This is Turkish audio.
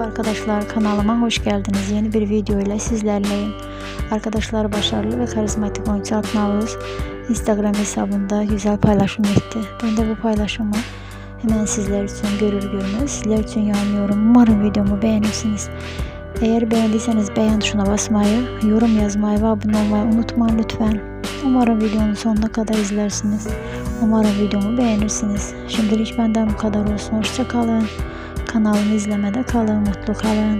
Merhaba arkadaşlar kanalıma hoş geldiniz. Yeni bir video ile sizlerleyim. Arkadaşlar başarılı ve karizmatik oyuncu Aknavuz Instagram hesabında güzel paylaşım etti. Ben de bu paylaşımı hemen sizler için görür görmez sizler için yayınlıyorum. Umarım videomu beğenirsiniz. Eğer beğendiyseniz beğen tuşuna basmayı, yorum yazmayı ve abone olmayı unutmayın lütfen. Umarım videonun sonuna kadar izlersiniz. Umarım videomu beğenirsiniz. Şimdilik benden bu kadar olsun. Hoşça kalın kanalımı izləmədə qalın, mutlu qalın.